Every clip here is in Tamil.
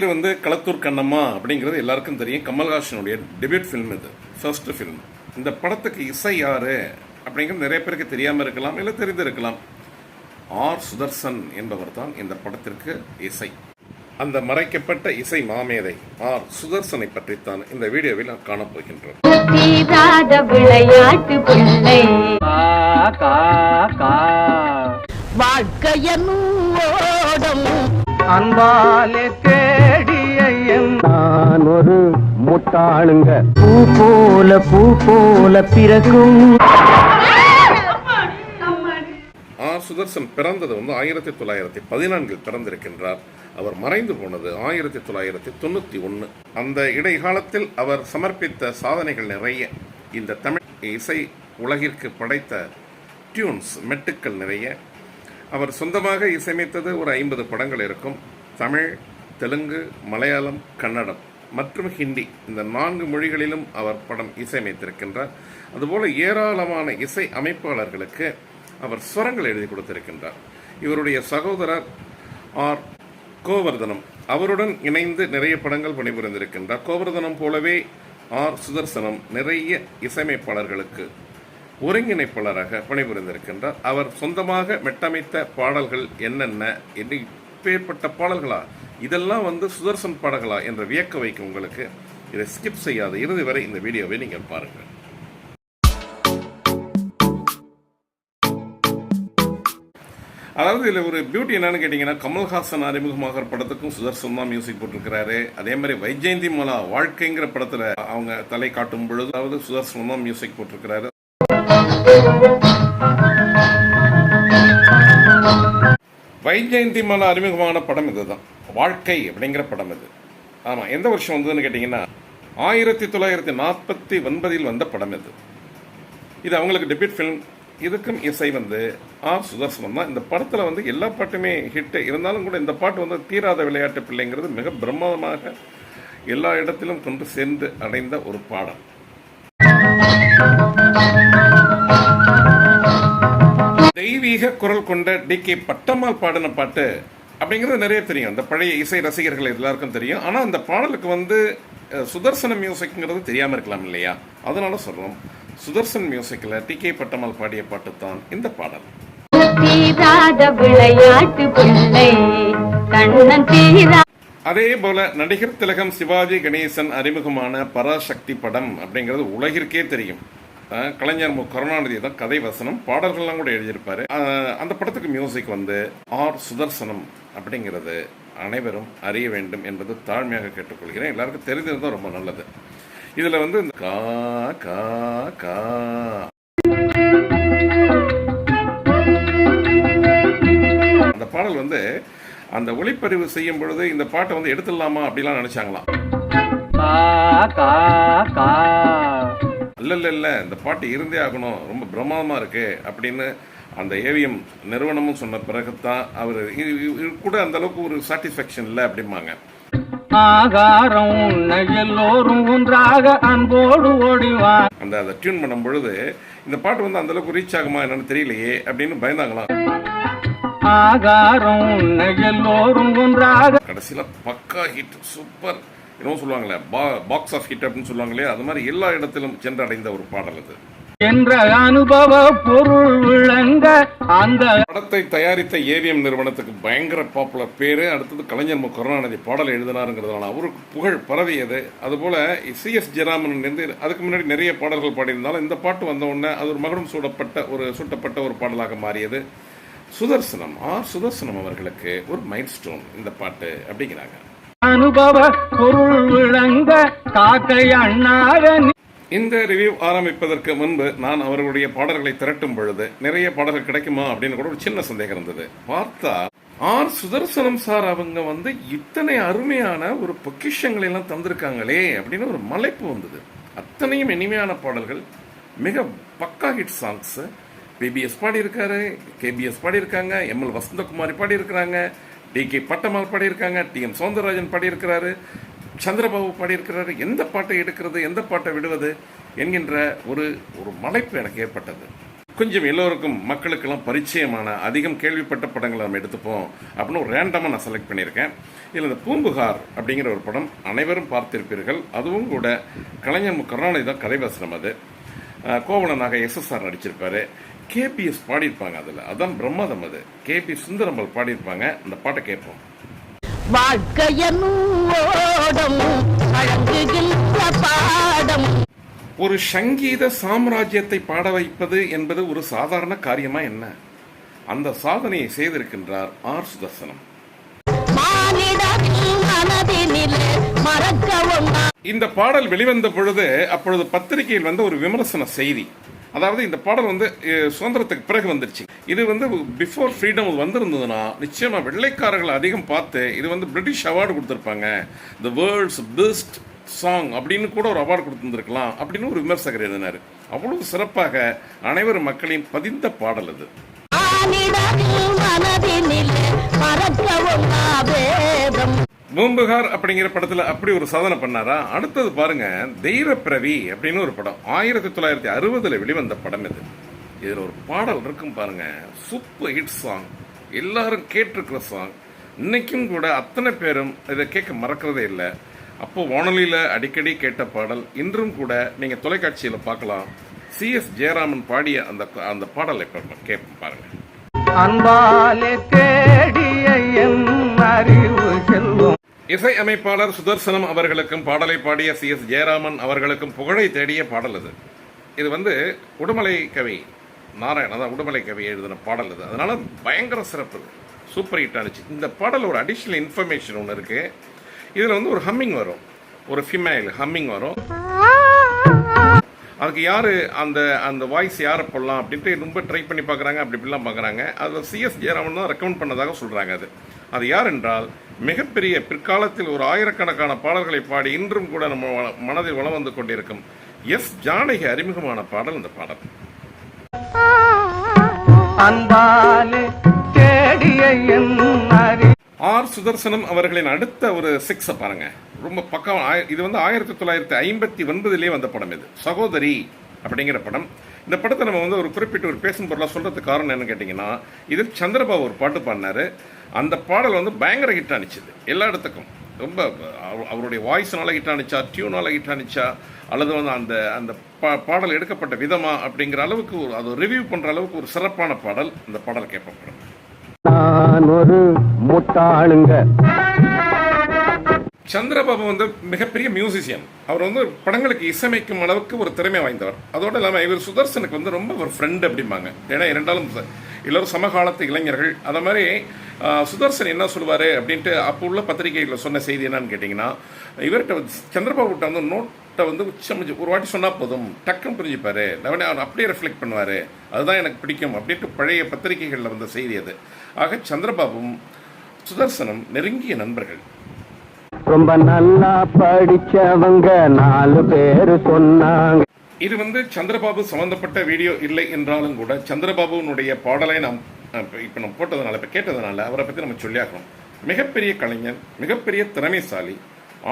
பேர் வந்து களத்தூர் கண்ணம்மா அப்படிங்கிறது எல்லாருக்கும் தெரியும். கமல்ஹாசனுடைய டெபியூட் ஃபிலிம் இது ஃபர்ஸ்ட் ஃபிலிம் இந்த படத்துக்கு இசை யாரு அப்படிங்கிறது நிறைய பேருக்கு தெரியாமல் இருக்கலாம் இல்லை தெரிந்திருக்கலாம். ஆர். சுதர்சன் என்பவர் தான் இந்த படத்திற்கு இசை. அந்த மறைக்கப்பட்ட இசை மாமேதை ஆர். சுதர்சனை பற்றித்தான் இந்த வீடியோவில் நாம் காணப்போகின்றோம் விளையாட்டு பிள்ளை வாழ்க்கையனும் அன்பாலே தேடிய நான் ஒரு முட்டாளுங்க. பூ போல பூ போல பிறக்கும். ஆர் சுதர்சன் பிறந்தது வந்து ஆயிரத்தி தொள்ளாயிரத்தி பதினான்கில் பிறந்திருக்கின்றார். அவர் மறைந்து போனது ஆயிரத்தி தொள்ளாயிரத்தி தொண்ணூற்றி ஒன்று அந்த இடைக்காலத்தில் அவர் சமர்ப்பித்த சாதனைகள் நிறைய. இந்த தமிழ் இசை உலகிற்கு படைத்த டியூன்ஸ் மெட்டுக்கள் நிறைய. அவர் சொந்தமாக இசையமைத்தது ஒரு ஐம்பது படங்கள் இருக்கும். தமிழ் தெலுங்கு மலையாளம் கன்னடம் மற்றும் ஹிந்தி. இந்த நான்கு மொழிகளிலும் அவர் படம் இசையமைத்திருக்கின்றார். அதுபோல ஏராளமான இசை அமைப்பாளர்களுக்கு அவர் ஸ்வரங்கள் எழுதி கொடுத்திருக்கின்றார். இவருடைய சகோதரர் ஆர். கோவர்தனம் அவருடன் இணைந்து நிறைய படங்கள் பணிபுரிந்திருக்கின்றார். கோவர்தனம் போலவே ஆர். சுதர்சனம் நிறைய இசையமைப்பாளர்களுக்கு ஒருங்கிணைப்பாளராக பணிபுரிந்திருக்கின்றார். அவர் சொந்தமாக மெட்டமைத்த பாடல்கள் என்னென்ன என்று இப்பேற்பட்ட பாடல்களா இதெல்லாம் வந்து சுதர்சன் பாடல்களா என்ற வியக்க வைக்கும் உங்களுக்கு. இதை ஸ்கிப் செய்யாத இறுதி வரை இந்த வீடியோவை நீங்கள் பாருங்கள். அதாவது இதில் ஒரு பியூட்டி என்னன்னு கேட்டிங்கன்னா கமல்ஹாசன் அறிமுகமாகிற படத்துக்கும் சுதர்சன் தான் மியூசிக் போட்டிருக்கிறாரு. அதே மாதிரி வைஜெயந்தி மலா வாழ்க்கைங்கிற படத்தில் அவங்க தலை காட்டும் பொழுது அதாவது சுதர்சன் தான் மியூசிக் போட்டிருக்கிறாரு. வைஜெயந்தி மன அறிமுகமான படம் இதுதான். வாழ்க்கை அப்படிங்கிற படம் இது. ஆமாம் எந்த வருஷம் வந்ததுன்னு கேட்டிங்கன்னா ஆயிரத்தி தொள்ளாயிரத்தி நாற்பத்தி ஒன்பதில் வந்த படம் இது. இது அவங்களுக்கு டெபியூட் ஃபிலிம் இதுக்கும் இசை வந்து ஆர் சுதர்சனம் தான். இந்த படத்தில் வந்து எல்லா பாட்டுமே ஹிட்டு இருந்தாலும் கூட இந்த பாட்டு வந்து தீராத விளையாட்டு பிள்ளைங்கிறது மிக பிரமாதமாக எல்லா இடத்திலும் கொண்டு சேர்ந்து அடைந்த ஒரு பாடம். தெய்வீக குரல் கொண்ட டி கே பட்டம்மாள் பாடின பாட்டு அப்படிங்கிறது நிறைய தெரியும். அந்த பழைய இசை ரசிகர்கள் எல்லாருக்கும் தெரியும். ஆனால் அந்த பாடலுக்கு வந்து சுதர்சன மியூசிக்ங்கிறது தெரியாமல் இருக்கலாம் இல்லையா? அதனால சொல்கிறோம் சுதர்சன் மியூசிக்கில் டி கே பட்டம்மாள் பாடிய பாட்டு தான் இந்த பாடல். தீராத விளையாட்டு பிள்ளை கண்ணன் தீரா அதே போல நடிகர் திலகம் சிவாஜி கணேசன் அறிமுகமான பராசக்தி படம் அப்படிங்கிறது உலகிற்கே தெரியும். கலைஞர் மு. கருணாநிதி தான் கதை வசனம் பாடல்கள்லாம் கூட எழுதியிருப்பாரு. அந்த படத்துக்கு மியூசிக் வந்து ஆர். சுதர்சனம் அப்படிங்கிறது அனைவரும் அறிய வேண்டும் என்பது தாழ்மையாக கேட்டுக்கொள்கிறேன். எல்லாருக்கும் தெரிந்திருந்தால் ரொம்ப நல்லது. இதுல வந்து இந்த கா கா கா. அந்த பாடல் வந்து அந்த ஒளிப்பதிவு செய்யும் பொழுது இந்த பாட்டை வந்து எடுத்துடலாமா அப்படிலாம் நினைச்சாங்களாம். இல்ல இல்ல இல்ல இந்த பாட்டு இருந்தே ஆகணும். ரொம்ப பிரமாதமா இருக்கு அப்படின்னு அந்த ஏவிஎம் நிறுவனமும் சொன்ன பிறகுதான் அவர் கூட அந்த அளவுக்கு ஒரு சாட்டிஸ்ஃபேக்ஷன் இல்லை அப்படிம்பாங்க. ஆகாரம் எல்லோரும் ஒன்றாக அன்போடு ஓடிவா அந்த அதை டியூன் பண்ணும் பொழுது இந்த பாட்டு வந்து அந்த அளவுக்கு ரீச் ஆகுமா என்னன்னு தெரியலையே அப்படின்னு பயந்தாங்களாம். ஆகாரம் எல்லோரும் ஒன்றாக. கடைசியில பக்கா ஹிட் சூப்பர் என்னவோ சொல்லுவாங்களே பாக்ஸ் ஆஃப் ஹிட் அப்படின்னு சொல்லுவாங்களே அது மாதிரி எல்லா இடத்திலும் சென்றடைந்த ஒரு பாடல் அது. என்ற அனுபவ பொருள் விளங்க அந்த படத்தை தயாரித்த ஏவிஎம் நிறுவனத்துக்கு பயங்கர பாப்புலர் பேரு அடுத்தது கலைஞர் மு. கருணாநிதி பாடல் எழுதினாருங்கிறதுனால அவருக்கு புகழ் பரவியது. அதுபோல சி எஸ் ஜெராமன் இருந்து அதுக்கு முன்னாடி நிறைய பாடல்கள் பாடியிருந்தாலும் இந்த பாட்டு வந்த உடனே அது ஒரு மகுடம் சூடப்பட்ட ஒரு சூட்டப்பட்ட ஒரு பாடலாக மாறியது. சுதர்சனம் ஆர் சுதர்சனம் அவர்களுக்கு ஒரு மைல் ஸ்டோன் இந்த பாட்டு அப்படிங்கிறாங்க. அனுபவ பொருள் விளங்க காக்கை அண்ணாக இந்த ரிவ்யூ ஆரம்பிப்பதற்கு முன்பு நான் அவர்களுடைய பாடல்களை திரட்டும் பொழுது நிறைய பாடல்கள் கிடைக்குமா அப்படின்னு கூட ஒரு சின்ன சந்தேகம் இருந்தது. பார்த்தா ஆர் சுதர்சனம் சார் அவங்க வந்து இத்தனை அருமையான ஒரு பொக்கிஷங்களை எல்லாம் தந்திருக்காங்களே அப்படின்னு ஒரு மலைப்பு வந்தது. அத்தனையும் இனிமையான பாடல்கள் மிக பக்கா ஹிட் சாங்ஸ் பிபிஎஸ் பாடியிருக்காரு கேபிஎஸ் பாடியிருக்காங்க எம்எல் வசந்தகுமாரி பாடியிருக்கிறாங்க டி கே பட்டமால் பாடியிருக்காங்க டி எம் சௌந்தரராஜன் பாடியிருக்கிறாரு சந்திரபாபு பாடியிருக்கிறாரு. எந்த பாட்டை எடுக்கிறது எந்த பாட்டை விடுவது என்கின்ற ஒரு ஒரு மலைப்பு எனக்கு ஏற்பட்டது. கொஞ்சம் எல்லோருக்கும் மக்களுக்கெல்லாம் பரிச்சயமான அதிகம் கேள்விப்பட்ட படங்களை நம்ம எடுத்துப்போம் அப்படின்னு ஒரு ரேண்டமாக நான் செலக்ட் பண்ணியிருக்கேன். இதில் இந்த பூம்புகார் அப்படிங்கிற ஒரு படம் அனைவரும் பார்த்திருப்பீர்கள். அதுவும் கூட கலைஞர் மு. கருணாநிதி தான் கதைவசனம் அது. கோவலனாக எஸ்எஸ்ஆர் நடிச்சிருப்பாரு. கேபிஎஸ் பாடியிருப்பாங்க அதில். அதான் பிரம்மாதம் அது. கேபி சுந்தரம்பல் பாடியிருப்பாங்க. அந்த பாட்டை கேட்போம். ஒரு சங்கீத சாம்ராஜ்யத்தை பாட வைப்பது என்பது ஒரு சாதாரண காரியமா என்ன? அந்த சாதனையை செய்திருக்கின்றார் ஆர் சுதர்சனம். இந்த பாடல் வெளிவந்த பொழுது அப்பொழுது பத்திரிகையில் வந்த ஒரு விமர்சன செய்தி. அதாவது இந்த பாடல் வந்து சுதந்திரத்துக்கு பிறகு வந்துருச்சு. இது வந்து பிஃபோர் ஃப்ரீடம் வந்திருந்ததுன்னா நிச்சயமாக வெள்ளைக்காரர்கள் அதிகம் பார்த்து இது வந்து பிரிட்டிஷ் அவார்டு கொடுத்துருப்பாங்க. த வேர்ல்ட்ஸ் பெஸ்ட் சாங் அப்படின்னு கூட ஒரு அவார்டு கொடுத்துருந்துருக்கலாம் அப்படின்னு ஒரு விமர்சகர் எழுதினார். அவ்வளவு சிறப்பாக அனைவரும் மக்களையும் பதிந்த பாடல் அது. மானிட மறக்கவும் பூம்புகார் அப்படிங்கிற படத்துல அப்படி ஒரு சாதனை பண்ணாரா? அடுத்தது பாருங்க தெய்வப்பிரவி அப்படின்னு ஒரு படம். ஆயிரத்தி தொள்ளாயிரத்தி அறுபதுல வெளிவந்த படம் இது. இதுல ஒரு பாடல் இருக்கும் பாருங்க. சூப்பர் ஹிட் சாங் எல்லாரும் கேட்டிருக்கிற சாங் இன்னைக்கும் கூட அத்தனை பேரும் இதை கேட்க மறக்கிறதே இல்லை. அப்போ வானொலியில் அடிக்கடி கேட்ட பாடல். இன்றும் கூட நீங்க தொலைக்காட்சியில பார்க்கலாம். சிஎஸ் ஜெயராமன் பாடிய அந்த அந்த பாடலை கேட்போம் பாருங்க. அன்பாலே தேடிய என் அறிவு செல்வம் இசை அமைப்பாளர் சுதர்சனம் அவர்களுக்கும் பாடலை பாடிய சி எஸ் ஜெயராமன் அவர்களுக்கும் புகழை தேடிய பாடல் அது. இது வந்து உடுமலை கவி நாராயண அதான் உடுமலை கவி எழுதின பாடல் அது. அதனால் பயங்கர சிறப்பு. சூப்பர் ஹிட் ஆனிச்சு. இந்த பாடல் ஒரு அடிஷ்னல் இன்ஃபர்மேஷன் ஒன்று இருக்குது இதில் வந்து ஒரு ஹம்மிங் வரும். ஒரு ஃபிமேல் ஹம்மிங் வரும். அதுக்கு யார் அந்த அந்த வாய்ஸ் யாரை போடலாம் அப்படின்ட்டு ரொம்ப ட்ரை பண்ணி பார்க்குறாங்க அப்படி இப்படிலாம் பார்க்குறாங்க. அதில் சிஎஸ் ஜெயராமன் தான் ரெக்கமெண்ட் பண்ணதாக சொல்கிறாங்க அது. அது யார் என்றால் மிகப்பெரிய பிற்காலத்தில் ஒரு ஆயிரக்கணக்கான பாடல்களை பாடி இன்றும் கூட நம்ம வள- மனதில் வளம் வந்து கொண்டிருக்கும் எஸ் ஜானகி அறிமுகமான பாடல் இந்த பாடல். அன்பா ஆர் சுதர்சனம் அவர்களின் அடுத்த ஒரு சிக்ஸை பாருங்க. ரொம்ப பக்கம் இது வந்து ஆயிரத்தி தொள்ளாயிரத்தி ஐம்பத்தி ஒன்பதுலேயே வந்த படம் இது. சகோதரி அப்படிங்கிற படம். இந்த படத்தை நம்ம வந்து ஒரு குறிப்பிட்ட ஒரு பேசும் பொருளாக சொல்கிறதுக்கு காரணம் என்னன்னு கேட்டிங்கன்னா இதில் சந்திரபாபு ஒரு பாட்டு பாடினாரு. அந்த பாடல் வந்து பயங்கர ஹிட் ஆனிச்சுது எல்லா இடத்துக்கும். ரொம்ப அவருடைய வாய்ஸ்னால ஹிட் ஆனிச்சா டியூனால ஹிட் ஆனிச்சா அல்லது வந்து அந்த அந்த பா பாடல் எடுக்கப்பட்ட விதமா அப்படிங்கிற அளவுக்கு ஒரு அது ரிவ்யூ பண்ணுற அளவுக்கு ஒரு சிறப்பான பாடல். இந்த பாடல் கேட்பப்படும் நான் ஒரு முட்டாளுங்க. சந்திரபாபு வந்து மிகப்பெரிய மியூசிஷியன். அவர் வந்து படங்களுக்கு இசையமைக்கும் அளவுக்கு ஒரு திறமை வாய்ந்தவர். அதோடு இல்லாமல் இவர் சுதர்சனுக்கு வந்து ரொம்ப ஒரு ஃப்ரெண்ட் அப்படிம்பாங்க. ஏன்னா இரண்டாலும் எல்லோரும் எல்லாரும் சமகாலத்து இளைஞர்கள். அதை மாதிரி சுதர்சன் என்ன சொல்லுவார் அப்படின்ட்டு அப்போ உள்ள பத்திரிகைகளில் சொன்ன செய்தி என்னன்னு கேட்டிங்கன்னா இவர்கிட்ட சந்திரபாபு சந்திரபாபுட்ட வந்து நோட் நோட்டை வந்து உச்சம் ஒரு வாட்டி சொன்னால் போதும். டக்குன்னு புரிஞ்சுப்பாரு. உடனே அவர் அப்படியே ரிஃப்ளெக்ட் பண்ணுவார். அதுதான் எனக்கு பிடிக்கும் அப்படின்ட்டு பழைய பத்திரிகைகளில் வந்த செய்தி அது. ஆக சந்திரபாபுவும் சுதர்சனம் நெருங்கிய நண்பர்கள். ரொம்ப நல்லா படிச்சவங்க நாலு பேரு சொன்னாங்க. இது வந்து சந்திரபாபு சம்பந்தப்பட்ட வீடியோ இல்லை என்றாலும் கூட சந்திரபாபுனுடைய பாடலை நாம் இப்போ நம்ம போட்டதுனால இப்போ கேட்டதுனால அவரை பற்றி நம்ம சொல்லியாகணும். மிகப்பெரிய கலைஞர் மிகப்பெரிய திறமைசாலி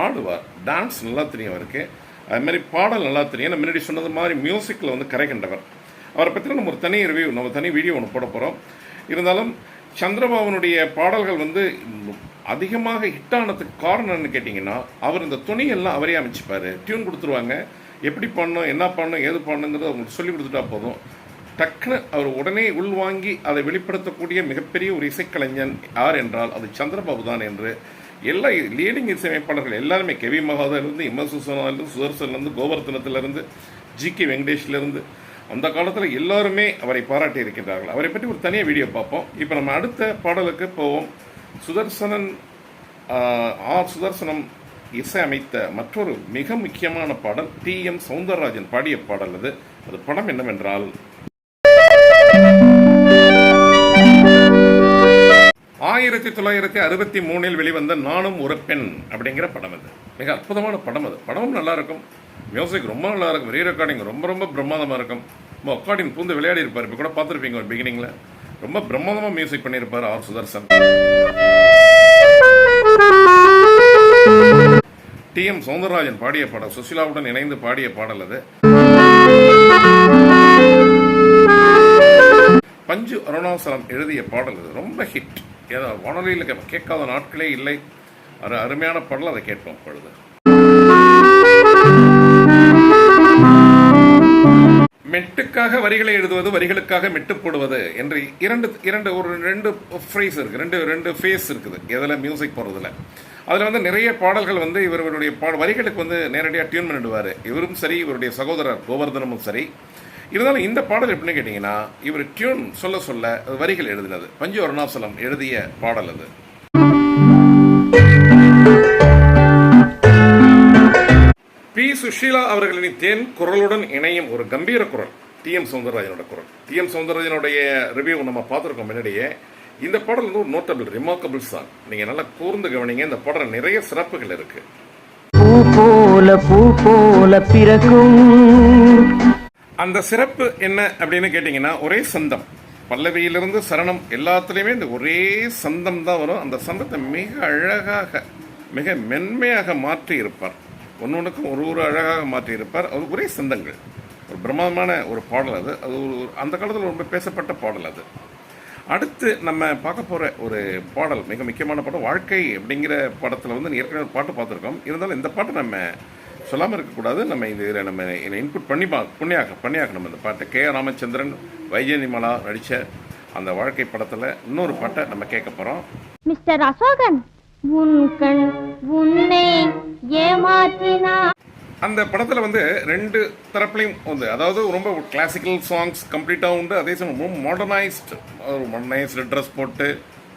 ஆடுவார் டான்ஸ் நல்லா தெரியும் அவருக்கு. அது மாதிரி பாடல் நல்லா தெரியும். ஏன்னா முன்னாடி சொன்னது மாதிரி மியூசிக்கில் வந்து கரை கண்டவர் அவரை பற்றி நம்ம ஒரு தனி ரிவ்யூ நம்ம தனி வீடியோ ஒன்று போட போகிறோம் இருந்தாலும் சந்திரபாபுனுடைய பாடல்கள் வந்து அதிகமாக ஹிட் ஆனதுக்கு காரணம் என்னன்னு கேட்டிங்கன்னா அவர் இந்த துணியெல்லாம் அவரே அமைச்சுப்பார். டியூன் கொடுத்துருவாங்க. எப்படி பண்ணணும் என்ன பண்ணணும் ஏது பண்ணணுங்கிறத அவங்களுக்கு சொல்லி கொடுத்துட்டா போதும். டக்குன்னு அவர் உடனே உள்வாங்கி அதை வெளிப்படுத்தக்கூடிய மிகப்பெரிய ஒரு இசைக்கலைஞன் யார் என்றால் அது சந்திரபாபு தான் என்று எல்லா லீடிங் இசையமைப்பாளர்கள் எல்லாருமே கெவி மகாதேவிலிருந்து இம்ம சுசனாலிருந்து சுதர்சன்லேருந்து கோவர்த்தனத்திலிருந்து ஜி கே வெங்கடேஷ்லேருந்து அந்த காலத்தில் எல்லாருமே அவரை பாராட்டி இருக்கின்றார்கள். அவரை பற்றி ஒரு தனியாக வீடியோ பார்ப்போம். இப்போ நம்ம அடுத்த பாடலுக்கு போவோம். சுதர்சனன் ஆர் சுதர்சனம் இசை அமைத்த மற்றொரு மிக முக்கியமான பாடல் டி எம் சவுந்தரராஜன் பாடிய பாடல் அது. அது படம் என்னவென்றால் ஆயிரத்தி தொள்ளாயிரத்தி அறுபத்தி மூணில் வெளிவந்த நானும் ஒரு பெண் அப்படிங்கிற படம் அது. மிக அற்புதமான படம் அது. படமும் நல்லா இருக்கும் மியூசிக் ரொம்ப நல்லா இருக்கும் ரீ ரெக்கார்டிங் ரொம்ப ரொம்ப பிரம்மாதமாக இருக்கும். ரொம்ப அக்கார்டிங் பூந்து விளையாடி இருப்பார் இப்போ கூட பார்த்துருப்பீங்க ஒரு பிகினிங்கில் ரொம்ப பிரம்மாதமாக மியூசிக் பண்ணியிருப்பார் R Sudarsan. T M Soundararajan பாடிய பாடல் சுசிலாவுடன் இணைந்து பாடிய பாடல் அது. பஞ்சு அருணாசலம் எழுதிய பாடல் இது ரொம்ப ஹிட் ஏதோ வானொலியில் கேட்காத நாட்களே இல்லை. ஒரு அருமையான பாடல் அதை கேட்போம் பொழுது மெட்டுக்காக வரிகளை எழுதுவது வரிகளுக்காக மெட்டு போடுவது என்று இரண்டு இரண்டு ஒரு ரெண்டு ஃப்ரேஸ் இருக்குது ரெண்டு ரெண்டு ஃபேஸ் இருக்குது எதில் மியூசிக் போடுறதுல. அதில் வந்து நிறைய பாடல்கள் வந்து இவருடைய பாட வரிகளுக்கு வந்து நேரடியாக டியூன் பண்ணிடுவார். இவரும் சரி இவருடைய சகோதரர் கோவர்தனமும் சரி. இருந்தாலும் இந்த பாடல் எப்படின்னு கேட்டிங்கன்னா இவர் டியூன் சொல்ல சொல்ல அது வரிகள் எழுதினது. பஞ்சு அருணாசலம் எழுதிய பாடல் அது. பி. சுஷீலா அவர்களின் தேன் குரலுடன் இணையும் ஒரு கம்பீர குரல் டி. எம். சவுந்தரராஜனோட குரல். டி. எம். சௌந்தரராஜனுடைய ரிவ்யூ நம்ம பார்த்துருக்கோம் முன்னாடியே. இந்த பாடல் வந்து ஒரு நோட்டபிள் ரிமார்க்கபிள் சாங் நீங்கள் நல்லா கூர்ந்து கவனிங்க இந்த பாடல் நிறைய சிறப்புகள் இருக்கு. பூ போல பூ போல பிறக்கும். அந்த சிறப்பு என்ன அப்படின்னு கேட்டிங்கன்னா ஒரே சந்தம். பல்லவியிலிருந்து சரணம் எல்லாத்துலேயுமே இந்த ஒரே சந்தம் தான் வரும். அந்த சந்தத்தை மிக அழகாக மிக மென்மையாக மாற்றி இருப்பார். ஒன்று ஒன்றுக்கும் ஒரு ஒரு அழகாக மாற்றி இருப்பார். அது ஒரே சந்தங்கள். ஒரு பிரம்மாண்டமான ஒரு பாடல் அது. அது ஒரு ஒரு- அந்த காலத்தில் ரொம்ப பேசப்பட்ட பாடல் அது. அடுத்து நம்ம பார்க்க போகிற ஒரு பாடல் மிக முக்கியமான பாடம் வாழ்க்கை அப்படிங்கிற படத்தில் வந்து ஏற்கனவே ஒரு பாட்டு பார்த்துருக்கோம். இருந்தாலும் இந்த பாட்டு நம்ம சொல்லாமல் இருக்கக்கூடாது. நம்ம இந்த இதில் நம்ம இன்புட் பண்ணி பா புண்ணியாக பண்ணியாக்கணும் இந்த பாட்டு கே. ராமச்சந்திரன் வைஜெயந்திமலா நடித்த அந்த வாழ்க்கை படத்தில் இன்னொரு பாட்டை நம்ம கேட்க போகிறோம் மிஸ்டர் அசோகன் உன்னை ஏமாற்றினா. அந்த படத்தில் வந்து ரெண்டு தரப்புலையும் வந்து அதாவது ரொம்ப கிளாசிக்கல் சாங்ஸ் கம்ப்ளீட்டாக உண்டு அதே சமயம் ரொம்ப மாடர்னைஸ்டு ஒரு மாடர்னைஸ்டு ட்ரெஸ் போட்டு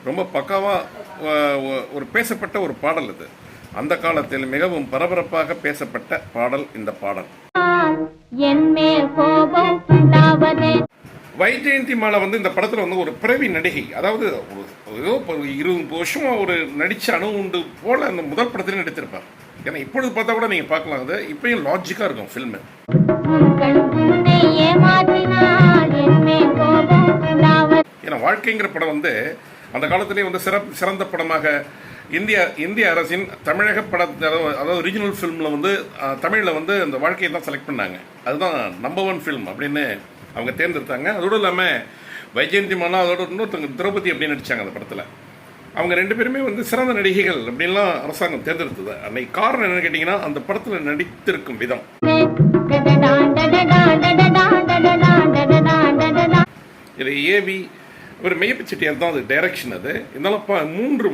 ரொம்ப பக்காவாக ஒரு பேசப்பட்ட ஒரு பாடல் இது அந்த காலத்தில் மிகவும் பரபரப்பாக பேசப்பட்ட பாடல் இந்த பாடல். வைஜெயந்தி மாலா வந்து இந்த படத்தில் வந்து ஒரு பிறவி நடிகை அதாவது ஏதோ இருபது வருஷமா ஒரு நடிச்ச அணு உண்டு போல அந்த முதல் படத்திலே நடித்திருப்பார். ஏன்னா இப்பொழுது பார்த்தா கூட நீங்கள் பார்க்கலாம் அது இப்பயும் லாஜிக்காக இருக்கும் ஃபில்மு ஏன்னா வாழ்க்கைங்கிற படம் வந்து அந்த காலத்திலே வந்து சிறப்பு சிறந்த படமாக இந்திய இந்திய அரசின் தமிழக பட அதாவது- ஒரிஜினல் ஃபிலிமில் வந்து தமிழில் வந்து அந்த வாழ்க்கையை தான் செலக்ட் பண்ணாங்க அதுதான் நம்பர் ஒன் ஃபிலிம் அப்படின்னு அவங்க தேர்ந்தெடுத்தாங்க அதோடு இல்லாமல் வைஜெயந்தி மாலா அதோட இன்னொருத்தவங்க திரௌபதி அப்படின்னு நடிச்சாங்க அந்த படத்தில் அவங்க ரெண்டு பேருமே வந்து சிறந்த நடிகைகள் அப்படின்லாம் அரசாங்கம் தேர்ந்தெடுத்தது அன்னைக்கு காரணம் என்னன்னு கேட்டிங்கன்னா அந்த படத்தில் நடித்திருக்கும் விதம் இது ஏவி ஒரு மெய்யப்ப செட்டியார் தான் அது டைரக்ஷன் அது. இருந்தாலும் ப- மூன்று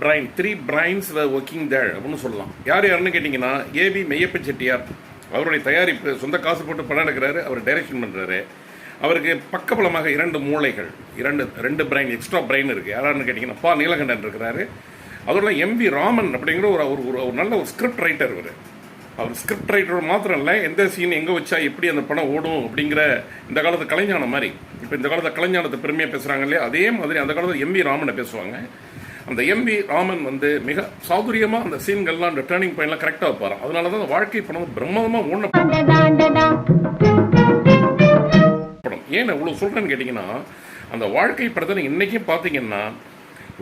brain three brains working there அப்படின்னு சொல்லலாம். யார் யாருன்னு கேட்டிங்கன்னா ஏவி மெய்யப்ப செட்டியார் அவருடைய தயாரிப்பு சொந்த காசு போட்டு படம் எடுக்கிறாரு அவர் டைரக்ஷன் பண்ணுறாரு அவருக்கு பக்கபலமாக இரண்டு மூளைகள் இரண்டு ரெண்டு பிரைன் எக்ஸ்ட்ரா பிரைன் இருக்குது யாராருன்னு கேட்டிங்கன்னா பா நீலகண்டன் இருக்கிறாரு. அதோட எம் வி ராமன் அப்படிங்கிற ஒரு ஒரு- ஒரு நல்ல ஒரு ஸ்கிரிப்ட் ரைட்டர் இவர். அவர் ஸ்கிரிப்ட் ரைட்டர் மாத்திரம் இல்லை எந்த சீன் எங்கே வச்சா எப்படி அந்த படம் ஓடும் அப்படிங்கிற இந்த காலத்து கலைஞானம் மாதிரி. இப்போ இந்த காலத்து கலைஞானத்தை பெருமையாக பேசுகிறாங்க இல்லையா? அதே மாதிரி அந்த காலத்தில் எம்பி ராமனை பேசுவாங்க. அந்த எம்பி ராமன் வந்து மிக சாதுரியமாக அந்த சீன்கள்லாம் அந்த டேர்னிங் பாயிண்ட்லாம் கரெக்டாக வைப்பார் அதனால தான் அந்த வாழ்க்கை படம் பிரம்மாதமாக ஓடின படம். ஏன் இவ்வளோ சொல்கிறேன்னு கேட்டிங்கன்னா அந்த வாழ்க்கை படத்தை நீங்கள் இன்றைக்கும் பார்த்தீங்கன்னா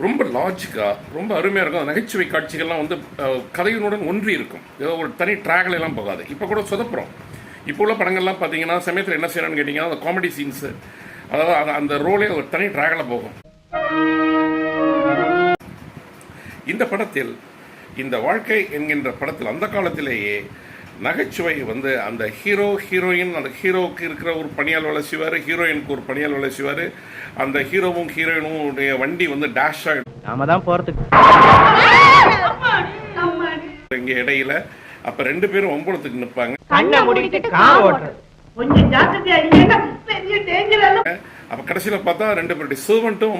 ரொம்ப லாஜிக்காக ரொம்ப அருமையாக இருக்கும். அந்த நகைச்சுவை காட்சிகள்லாம் வந்து கதையினுடன் ஒன்றி இருக்கும். ஏதோ ஒரு தனி ட்ராக்ல எல்லாம் போகாது. இப்போ கூட சொதப்புறோம். இப்போ உள்ள படங்கள்லாம் பார்த்தீங்கன்னா சமயத்தில் என்ன செய்யணும்னு கேட்டிங்கன்னா அந்த காமெடி சீன்ஸு அதாவது அந்த ரோலே ஒரு தனி ட்ராக்ல போகும். இந்த படத்தில் இந்த வாழ்க்கை என்கின்ற படத்தில் அந்த காலத்திலேயே நகைச்சுவை வந்து அந்த ஹீரோ ஹீரோயின் அந்த ஹீரோவுக்கு இருக்கிற ஒரு பணியால் வேலை செய்வார் ஹீரோயினுக்கு ஒரு பணியால் வேலை செய்வார். அந்த ஹீரோவும் ஹீரோயினும் வண்டி வந்து டேஷ் ஆகிடும் நாம தான் போறதுக்கு. இங்கே இடையில அப்போ ரெண்டு பேரும் ஒம்பளத்துக்கு நிற்பாங்க அப்போ கடைசியில் பார்த்தா ரெண்டு பேருடைய சர்வெண்ட்டும்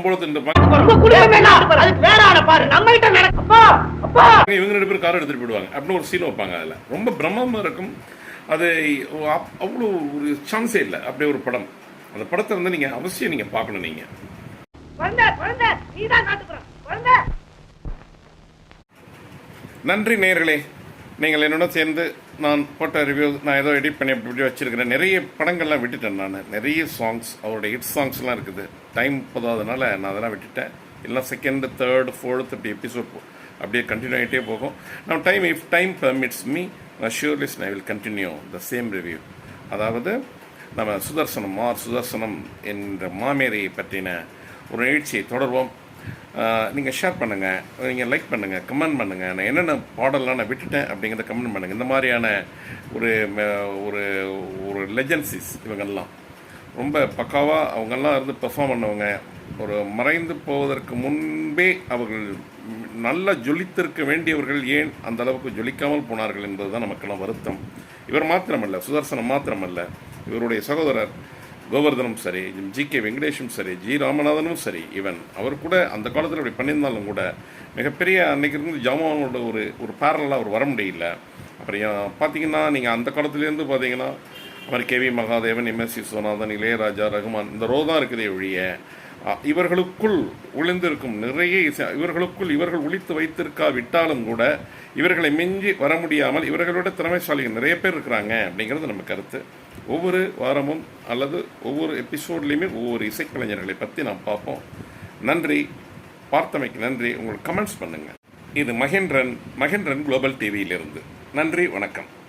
அப்பா அப்பா இவங்க ரெண்டு பேரும் கார் எடுத்துட்டு போயிடுவாங்க. அப்படின்னு ஒரு சீன் வைப்பாங்க அதில். ரொம்ப பிரம்மமாக இருக்கும். அது அவ்வளோ ஒரு சான்ஸே இல்லை. அப்படி ஒரு படம். அந்த படத்தை வந்து நீங்கள் அவசியம் நீங்கள் பார்க்கணும் குழந்தை நன்றி நேயர்களே. நீங்கள் என்னோட சேர்ந்து நான் போட்ட ரிவ்யூ நான் ஏதோ எடிட் பண்ணி அப்படி இப்படி வச்சுருக்கிறேன். நிறைய படங்கள்லாம் விட்டுட்டேன் நான். நிறைய சாங்ஸ் அவருடைய ஹிட் சாங்ஸ்லாம் இருக்குது. டைம் போதாதனால நான் அதெல்லாம் விட்டுட்டேன். எல்லாம் செகண்ட் தேர்டு ஃபோர்த் அப்படி எபிசோட் அப்படியே கண்டினியூ ஆகிட்டே போகும். நான் time if time permits me surely I will continue the same review அதாவது நம்ம சுதர்சனம் மார் சுதர்சனம் என்ற மாமேரியை பற்றின ஒரு நிகழ்ச்சியை தொடர்வோம். நீங்கள் ஷேர் பண்ணுங்கள் நீங்கள் லைக் பண்ணுங்கள் கமெண்ட் பண்ணுங்கள் நான் என்னென்ன பாடலாம் நான் விட்டுட்டேன் அப்படிங்கிறத கமெண்ட் பண்ணுங்கள் இந்த மாதிரியான ஒரு ஒரு ஒரு லெஜன்சிஸ் இவங்கெல்லாம். ரொம்ப பக்காவாக அவங்கெல்லாம் இருந்து பெர்ஃபார்ம் பண்ணவங்க. ஒரு மறைந்து போவதற்கு முன்பே அவர்கள் நல்லா ஜொலித்திருக்க வேண்டியவர்கள் ஏன் அந்த அளவுக்கு ஜொலிக்காமல் போனார்கள் என்பதுதான் நமக்கெல்லாம் வருத்தம். இவர் மாத்திரமல்ல சுதர்சனம் மாத்திரமல்ல. இவருடைய சகோதரர் கோவர்தனும் சரி ஜி கே வெங்கடேஷும் சரி ஜி ராமநாதனும் சரி இவன் அவர் கூட அந்த காலத்தில் அப்படி பண்ணியிருந்தாலும் கூட மிகப்பெரிய அன்னைக்கு இருந்து ஜாமானோட ஒரு ஒரு பேரலாக அவர் வர முடியல. அப்புறம் பார்த்தீங்கன்னா நீங்கள் அந்த காலத்துலேருந்து பார்த்தீங்கன்னா அவர் K V Mahadevan MS Viswanathan Ilaiyaraaja Rahman இந்த ரோ தான் இருக்குதே ஒழிய இவர்களுக்குள் ஒளிந்திருக்கும் நிறைய இசை இவர்களுக்குள் இவர்கள் உழித்து வைத்திருக்கா விட்டாலும் கூட இவர்களை மிஞ்சி வர முடியாமல் இவர்களோட திறமைசாலிகள் நிறைய பேர் இருக்கிறாங்க அப்படிங்கிறது நம்ம கருத்து. ஒவ்வொரு வாரமும் அல்லது ஒவ்வொரு எபிசோட்லேயுமே ஒவ்வொரு இசைக்கலைஞர்களை பற்றி நாம் பார்ப்போம். நன்றி. பார்த்தமைக்கு நன்றி. உங்களுக்கு கமெண்ட்ஸ் பண்ணுங்கள் இது மகேந்திரன் மகேந்திரன் குளோபல் டிவியிலிருந்து நன்றி. வணக்கம்.